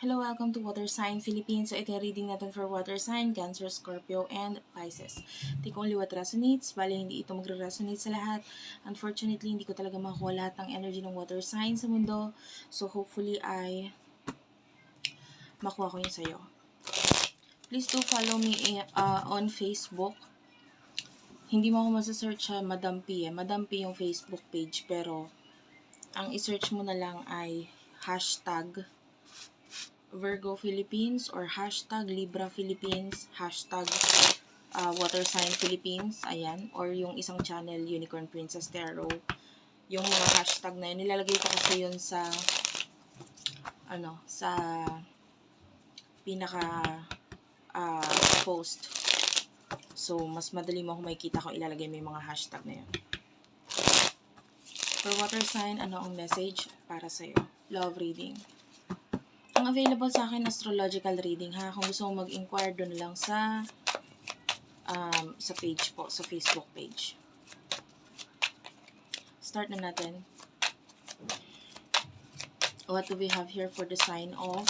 Hello, welcome to Water Sign Philippines. So, ito reading natin for Water Sign, Cancer, Scorpio, and Pisces. Take only what resonates. Bali, hindi ito magre-resonate sa lahat. Unfortunately, hindi ko talaga makuha lahat ng energy ng Water Sign sa mundo. So, hopefully, ay makuha ko yun sa'yo. Please do follow me uh, on Facebook. Hindi mo ako masasearch sa Madam P eh. Madam P yung Facebook page. Pero, ang isearch mo na lang ay hashtag Virgo Philippines or hashtag Libra Philippines, hashtag uh, Water Sign Philippines, ayan, or yung isang channel, Unicorn Princess Tarot. Yung mga hashtag na yun, nilalagay ko kasi yun sa, ano, sa pinaka uh, post. So, mas madali mo kung makikita kung ilalagay mo yung mga hashtag na yun. For water sign, ano ang message para sa'yo? Love reading. Ang available sa akin, astrological reading ha. Kung gusto mo mag-inquire doon lang sa um, sa page po, sa Facebook page. Start na natin. What do we have here for the sign of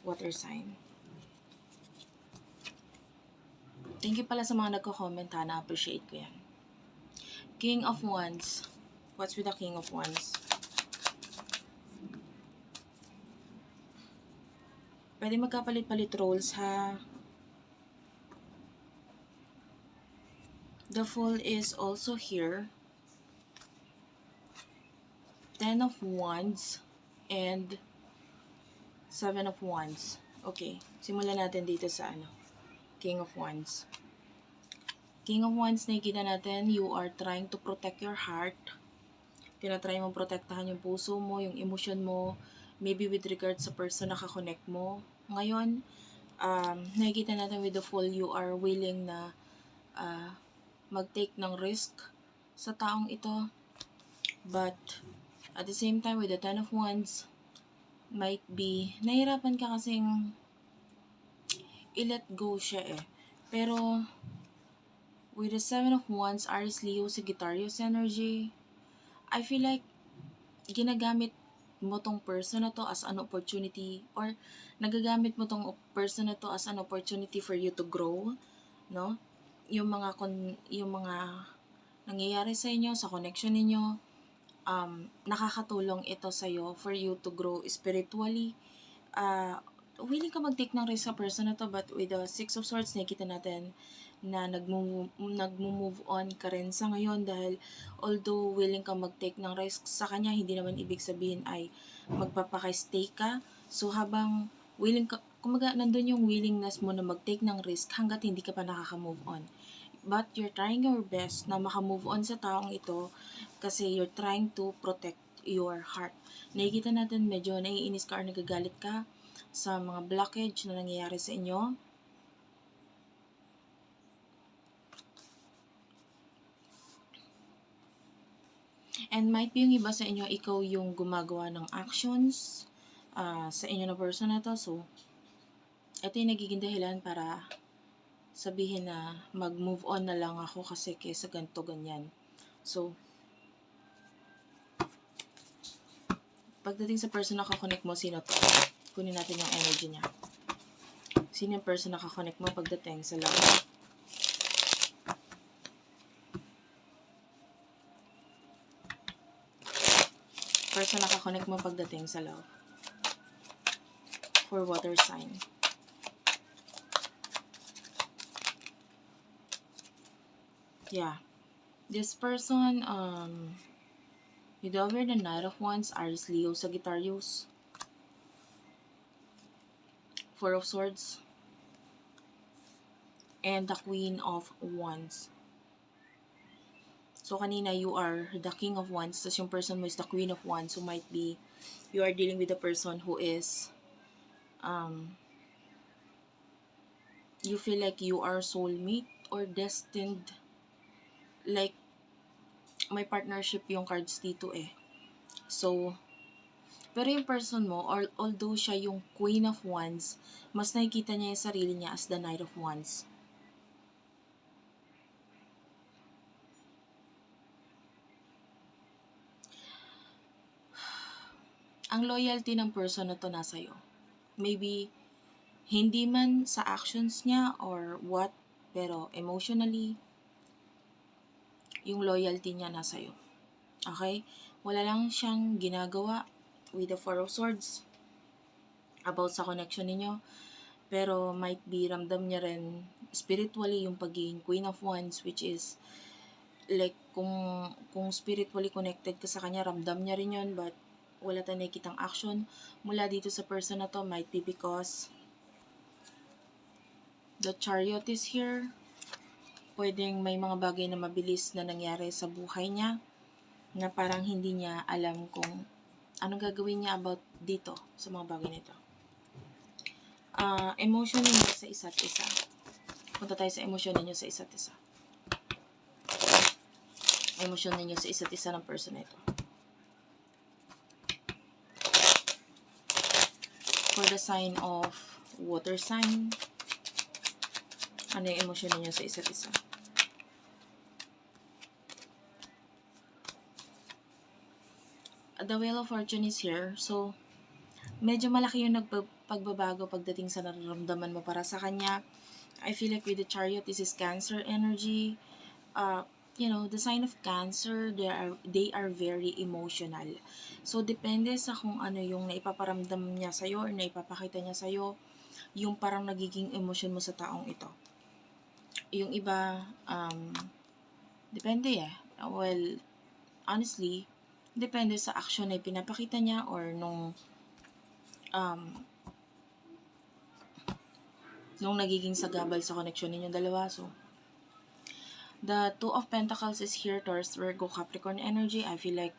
water sign? Thank you pala sa mga nagko-comment ha. Na-appreciate ko yan. King of Wands. What's with the King of Wands? Pwede magkapalit-palit roles ha. The Fool is also here. Ten of Wands and Seven of Wands. Okay, simulan natin dito sa ano, King of Wands. King of Wands, nakikita natin, you are trying to protect your heart. Tinatry mo protektahan yung puso mo, yung emotion mo, maybe with regard sa person na kakonect mo. Ngayon, um, nakikita natin with the Fool, you are willing na uh, mag-take ng risk sa taong ito. But, at the same time, with the Ten of Wands, might be, nahirapan ka kasing i-let go siya eh. Pero, with the Seven of Wands, Aries, Leo, Sagittarius energy, I feel like, ginagamit mo tong person na to as an opportunity or nagagamit mo tong person na to as an opportunity for you to grow, no? Yung mga kon yung mga nangyayari sa inyo, sa connection ninyo, um, nakakatulong ito sa iyo for you to grow spiritually. Uh, willing ka mag-take ng risk sa person na to, but with the Six of Swords, nakikita natin na nagmo-move on ka rin sa ngayon dahil although willing ka mag-take ng risk sa kanya, hindi naman ibig sabihin ay magpapaka-stay ka. So habang willing ka, kumaga nandun yung willingness mo na mag-take ng risk hanggat hindi ka pa nakaka-move on. But you're trying your best na maka-move on sa taong ito kasi you're trying to protect your heart. Nakikita natin medyo naiinis ka or nagagalit ka sa mga blockage na nangyayari sa inyo And might be yung iba sa inyo, ikaw yung gumagawa ng actions uh, sa inyo na person na to. So, ito yung nagiging dahilan para sabihin na mag-move on na lang ako kasi kesa ganito, ganyan. So, pagdating sa person na kakonect mo, sino to? Kunin natin yung energy niya. Sino yung person na kakonect mo pagdating sa love? Person nakakonect mo pagdating sa love. For water sign. Yeah. This person, um, you over the Knight of Wands, Aries, Leo, Sagittarius. Four of Swords. And the Queen of Wands. So, kanina, you are the king of wands, tapos yung person mo is the queen of wands. So, might be, you are dealing with a person who is, um, you feel like you are soulmate or destined. Like, may partnership yung cards dito eh. So, pero yung person mo, or, although siya yung queen of wands, mas nakikita niya yung sarili niya as the knight of wands. Ang loyalty ng person na to nasa iyo. maybe hindi man sa actions niya or what, pero emotionally, yung loyalty niya nasa iyo. Okay? Wala lang siyang ginagawa with the Four of Swords about sa connection ninyo. Pero might be ramdam niya rin spiritually yung pagiging Queen of Wands which is like kung kung spiritually connected ka sa kanya, ramdam niya rin yun but wala tayong nakikitang action mula dito sa person na to might be because the chariot is here pwedeng may mga bagay na mabilis na nangyari sa buhay niya na parang hindi niya alam kung anong gagawin niya about dito sa mga bagay nito. Ah, emotion ninyo sa isa't isa. Punta tayo sa emotion ninyo sa isa't isa. Emotion ninyo sa isa't isa ng person na ito. For the sign of water sign, ano yung emotion ninyo sa isa't isa? The Wheel of Fortune is here. So, medyo malaki yung nagpagbabago pagdating sa nararamdaman mo para sa kanya. I feel like with the chariot, this is cancer energy. Uh, you know, the sign of cancer, they are, they are very emotional. So, depende sa kung ano yung naipaparamdam niya sa'yo or naipapakita niya sa'yo, yung parang nagiging emosyon mo sa taong ito. Yung iba, um, depende eh. Well, honestly, depende sa action na pinapakita niya or nung um, nung nagiging sagabal sa connection ninyong dalawa. So, the Two of Pentacles is here, Taurus, Virgo, Capricorn energy. I feel like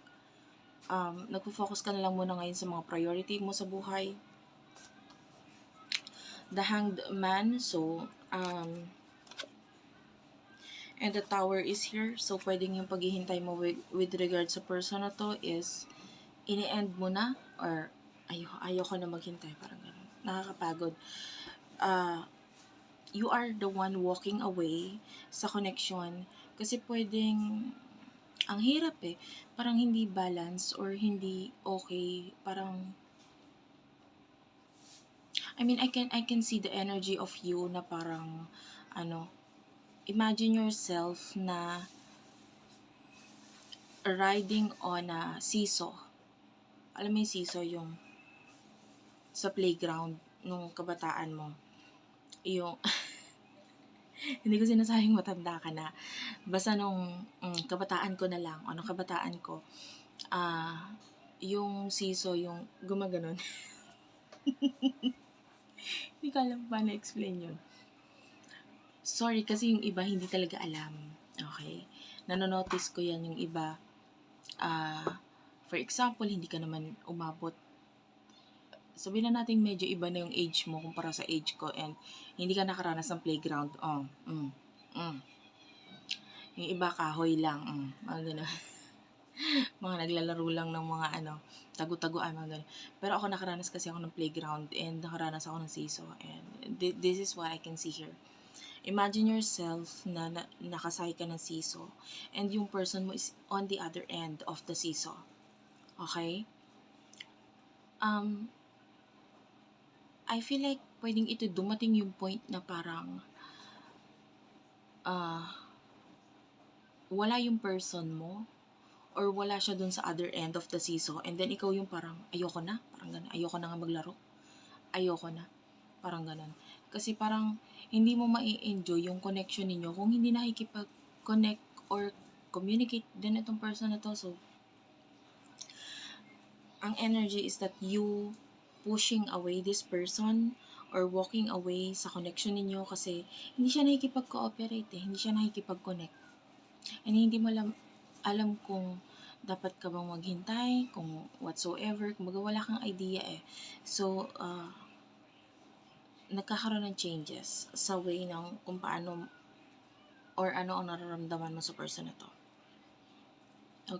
um, nagpo-focus ka na lang muna ngayon sa mga priority mo sa buhay. The Hanged Man, so, um, and the Tower is here. So, pwedeng yung paghihintay mo with, with regard sa person na to is ini-end mo na or ayo ayoko na maghintay parang ganun. Nakakapagod. Uh, you are the one walking away sa connection kasi pwedeng ang hirap eh. Parang hindi balance or hindi okay. Parang I mean, I can I can see the energy of you na parang ano, imagine yourself na riding on a seesaw. Alam mo yung seesaw yung sa playground nung kabataan mo. Yung hindi ko sinasabing matanda ka na. Basta nung mm, kabataan ko na lang, ano kabataan ko, ah, uh, yung siso, yung gumaganon. Hindi ko alam pa na-explain yun. Sorry, kasi yung iba hindi talaga alam. Okay? Nanonotice ko yan yung iba. Uh, for example, hindi ka naman umabot sabihin na natin medyo iba na yung age mo kumpara sa age ko and hindi ka nakaranas ng playground. Oh, mm, mm. Yung iba kahoy lang. Mm, mga ganun. mga naglalaro lang ng mga ano, tagu-taguan, mga ganun. Pero ako nakaranas kasi ako ng playground and nakaranas ako ng siso and th- this is what I can see here. Imagine yourself na, na nakasay ka ng siso and yung person mo is on the other end of the siso. Okay? Um, I feel like pwedeng ito dumating yung point na parang uh, wala yung person mo or wala siya dun sa other end of the seesaw and then ikaw yung parang ayoko na, parang ganun, ayoko na nga maglaro. Ayoko na. Parang ganun. Kasi parang hindi mo mai-enjoy yung connection ninyo kung hindi nakikipag-connect or communicate din itong person na to. So, ang energy is that you pushing away this person or walking away sa connection ninyo kasi hindi siya nakikipag-cooperate eh, hindi siya nakikipag-connect. And hindi mo alam, alam kung dapat ka bang maghintay, kung whatsoever, kung wala kang idea eh. So, uh, nagkakaroon ng changes sa way ng kung paano or ano ang nararamdaman mo sa person na to.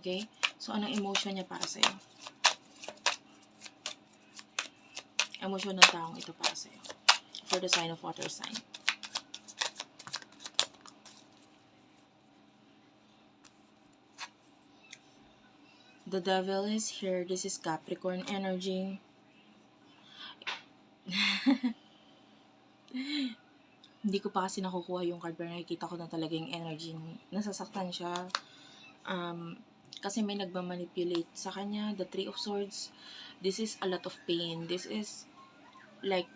Okay? So, anong emotion niya para sa'yo? Emosyon ng taong ito para sa'yo. For the sign of water sign. The devil is here. This is Capricorn energy. Hindi ko pa kasi nakukuha yung card pero nakikita ko na talaga yung energy. Nasasaktan siya. Um, kasi may nagmamanipulate sa kanya. The Three of Swords. This is a lot of pain. This is like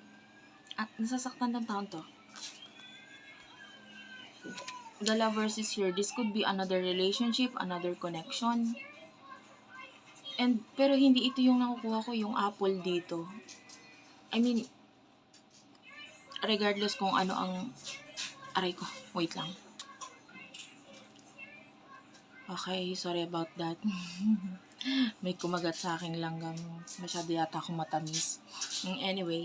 at nasasaktan ng taon to. The lovers is here. This could be another relationship, another connection. And, pero hindi ito yung nakukuha ko, yung apple dito. I mean, regardless kung ano ang, aray ko, wait lang. Okay, sorry about that. May kumagat sa aking langgam. Masyado yata akong matamis. Mm, Anyway,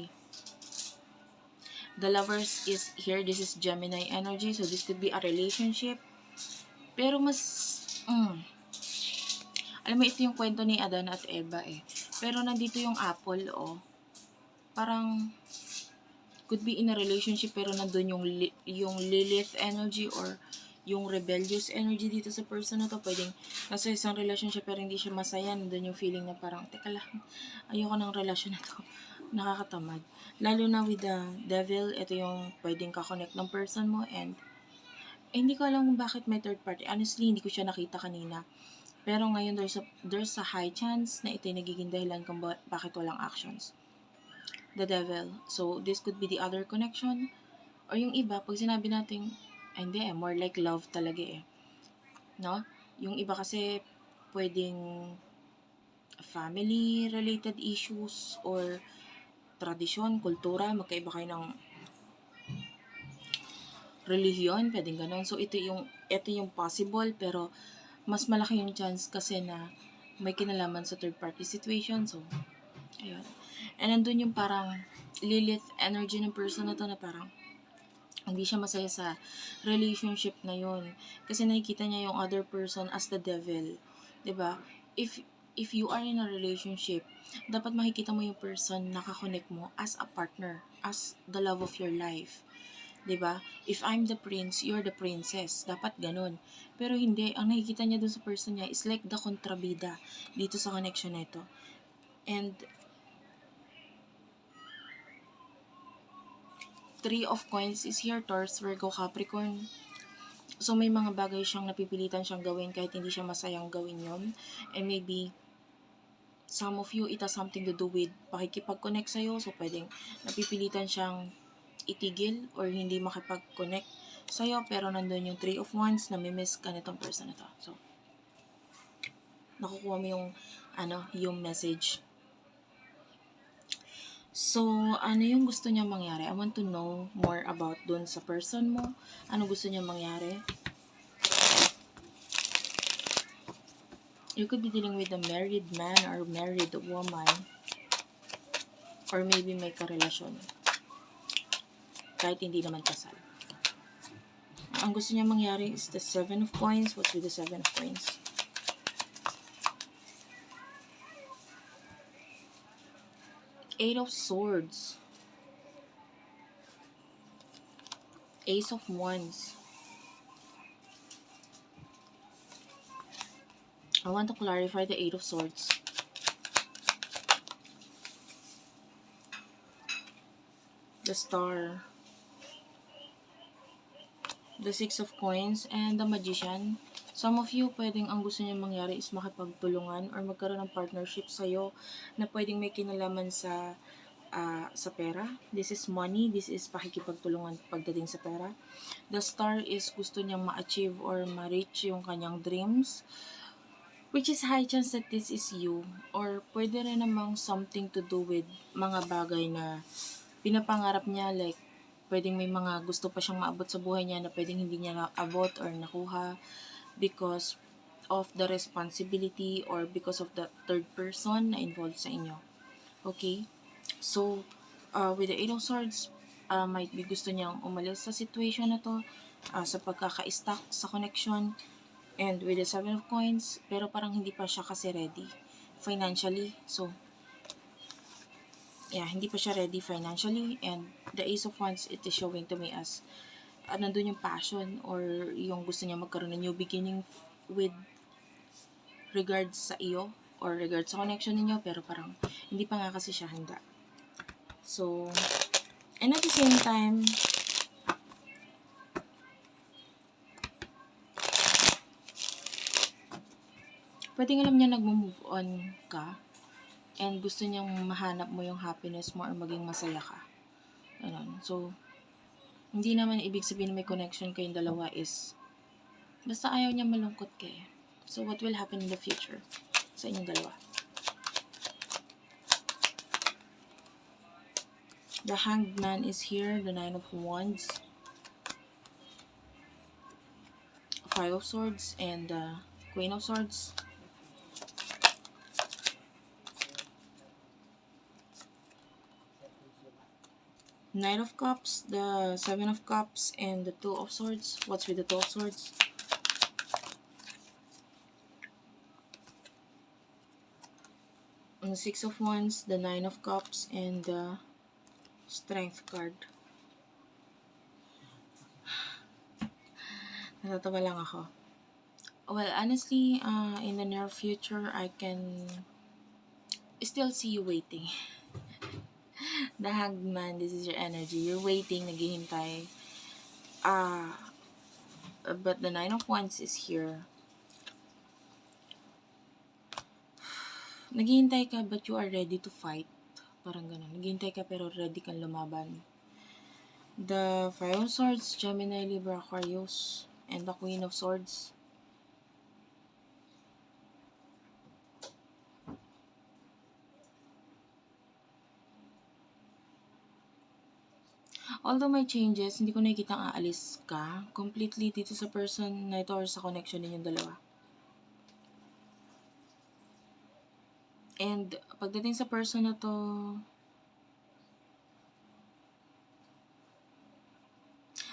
the lovers is here. This is Gemini energy. So, this could be a relationship. Pero mas, mm, alam mo, ito yung kwento ni Adan at Eva eh. Pero nandito yung apple, oh. Parang, could be in a relationship pero nandun yung, li- yung Lilith energy or yung rebellious energy dito sa person na to. Pwedeng nasa isang relationship pero hindi siya masaya. Nandun yung feeling na parang, teka lang, ayoko ng relasyon na to. Nakakatamad. Lalo na with the devil, ito yung pwedeng kakonect ng person mo and eh, hindi ko alam kung bakit may third party. Honestly, hindi ko siya nakita kanina. Pero ngayon, there's a, there's a high chance na ito yung nagiging dahilan kung ba- bakit walang actions. The devil. So, this could be the other connection. Or yung iba, pag sinabi natin, ay, hindi eh, more like love talaga eh. No? Yung iba kasi, pwedeng family-related issues or tradisyon, kultura, magkaiba kayo ng relihiyon, pwedeng ganun. So, ito yung, ito yung possible, pero mas malaki yung chance kasi na may kinalaman sa third party situation. So, ayun. And nandun yung parang Lilith energy ng person na to na parang hindi siya masaya sa relationship na yun. Kasi nakikita niya yung other person as the devil. 'Di ba If, if you are in a relationship, dapat makikita mo yung person na kakonect mo as a partner, as the love of your life. 'di ba? If I'm the prince, you're the princess. Dapat ganun. Pero hindi, ang nakikita niya dun sa person niya is like the kontrabida dito sa connection na ito. And Three of Coins is here, Taurus, Virgo, Capricorn. So, may mga bagay siyang napipilitan siyang gawin kahit hindi siya masayang gawin yon And maybe, some of you, it has something to do with pakikipag-connect sa'yo. So, pwedeng napipilitan siyang itigil or hindi makipag-connect sa'yo pero nandun yung three of wands na miss ka nitong person na to. So, nakukuha mo yung ano, yung message. So, ano yung gusto niya mangyari? I want to know more about dun sa person mo. Ano gusto niya mangyari? You could be dealing with a married man or married woman. Or maybe may karelasyon kahit hindi naman kasal. Ang gusto niya mangyari is the seven of coins. What's with the seven of coins? Eight of swords. Ace of wands. I want to clarify the eight of swords. The star. The Six of Coins, and the Magician. Some of you, pwedeng ang gusto niya mangyari is makipagtulungan or magkaroon ng partnership sa'yo na pwedeng may kinalaman sa ah, sa pera. This is money. This is pakikipagtulungan pagdating sa pera. The star is gusto niyang ma-achieve or ma-reach yung kanyang dreams. Which is high chance that this is you. Or pwede rin namang something to do with mga bagay na pinapangarap niya like pwedeng may mga gusto pa siyang maabot sa buhay niya na pwedeng hindi niya naabot or nakuha because of the responsibility or because of the third person na involved sa inyo. Okay? So, uh, with the Eight of Swords, uh, might be gusto niyang umalis sa situation na to, uh, sa pagkaka-stuck sa connection, and with the Seven of Coins, pero parang hindi pa siya kasi ready financially. So, yeah, hindi pa siya ready financially and the Ace of Wands, it is showing to me as uh, nandun yung passion or yung gusto niya magkaroon ng new beginning with regards sa iyo or regards sa connection ninyo pero parang hindi pa nga kasi siya handa. So, and at the same time, pwedeng alam niya nagmo-move on ka and gusto niyang mahanap mo yung happiness mo or maging masaya ka. Ganun. So, hindi naman ibig sabihin may connection kayong dalawa is basta ayaw niya malungkot ka eh. So, what will happen in the future sa inyong dalawa? The Hanged Man is here, the Nine of Wands, Five of Swords, and the Queen of Swords. Knight of Cups, the Seven of Cups, and the Two of Swords. What's with the Two of Swords? And the Six of Wands, the Nine of Cups, and the Strength card. Natatawa lang ako. Well, honestly, uh, in the near future, I can still see you waiting. the hanged man, this is your energy. You're waiting, naghihintay. Ah, but the nine of wands is here. Naghihintay ka but you are ready to fight. Parang ganun. Naghihintay ka pero ready kang lumaban. The Five of Swords, Gemini, Libra, Aquarius, and the Queen of Swords. Although may changes, hindi ko nakikita aalis ka completely dito sa person na ito or sa connection ninyong dalawa. And pagdating sa person na to,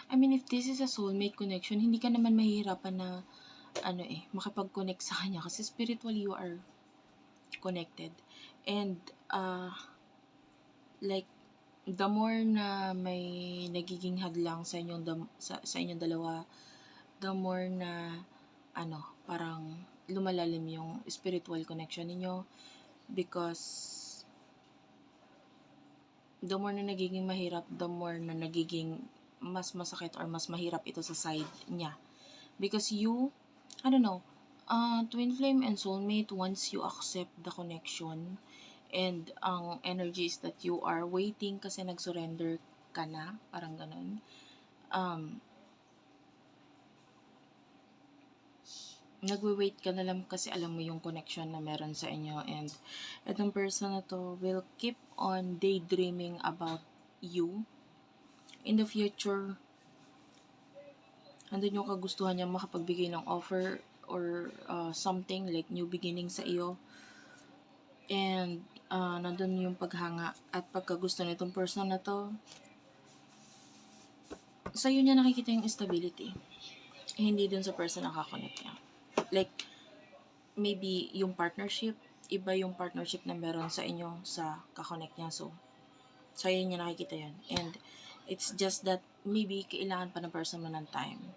I mean, if this is a soulmate connection, hindi ka naman mahihirapan na, ano eh, makipag-connect sa kanya kasi spiritually you are connected. And, uh, like, the more na may nagiging hadlang sa inyong, dam- sa, sa inyong dalawa, the more na, ano, parang lumalalim yung spiritual connection ninyo because the more na nagiging mahirap, the more na nagiging mas masakit or mas mahirap ito sa side niya. Because you, I don't know, uh, twin flame and soulmate, once you accept the connection, and ang energy is that you are waiting kasi nag-surrender ka na, parang ganun. Um, nagwe-wait ka na lang kasi alam mo yung connection na meron sa inyo and itong person na to will keep on daydreaming about you in the future andun yung kagustuhan niya makapagbigay ng offer or uh, something like new beginning sa iyo and uh, nandun yung paghanga at pagkagusto nitong person na to. Sa iyo niya nakikita yung stability eh, hindi dun sa person na kakonect niya. Like maybe yung partnership iba yung partnership na meron sa inyo sa kakonect niya. So sa iyo niya nakikita yun. And it's just that maybe kailangan pa ng person mo ng time.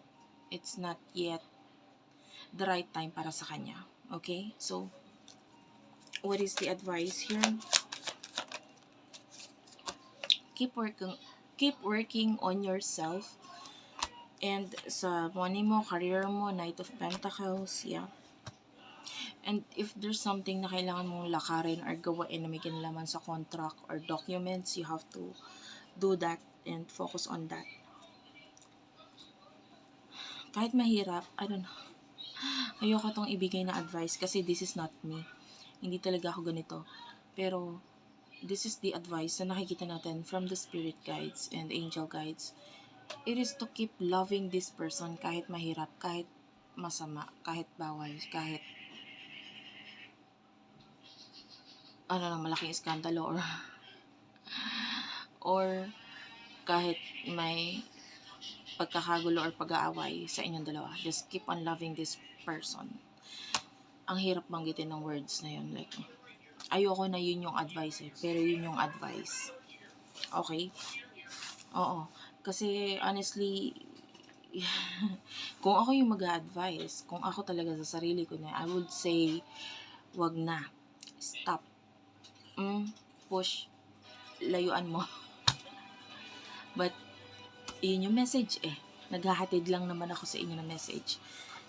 It's not yet the right time para sa kanya. Okay? So what is the advice here keep working keep working on yourself and sa money mo, career mo, Knight of Pentacles, yeah. And if there's something na kailangan mong lakarin or gawain na may kinalaman sa contract or documents, you have to do that and focus on that. Kahit mahirap, I don't know. Ayoko tong ibigay na advice kasi this is not me. Hindi talaga ako ganito. Pero, this is the advice na nakikita natin from the spirit guides and angel guides it is to keep loving this person kahit mahirap, kahit masama, kahit bawal, kahit ano lang, malaking iskandalo or or kahit may pagkakagulo or pag-aaway sa inyong dalawa. Just keep on loving this person. Ang hirap banggitin ng words na yun. Like, ayoko na yun yung advice eh. Pero yun yung advice. Okay? Oo. Kasi honestly, kung ako yung mag-advise, kung ako talaga sa sarili ko na, I would say, wag na. Stop. Mm, push. layuan mo. But, yun yung message eh. Naghahatid lang naman ako sa inyo ng message.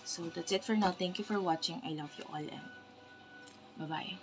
So, that's it for now. Thank you for watching. I love you all and bye-bye.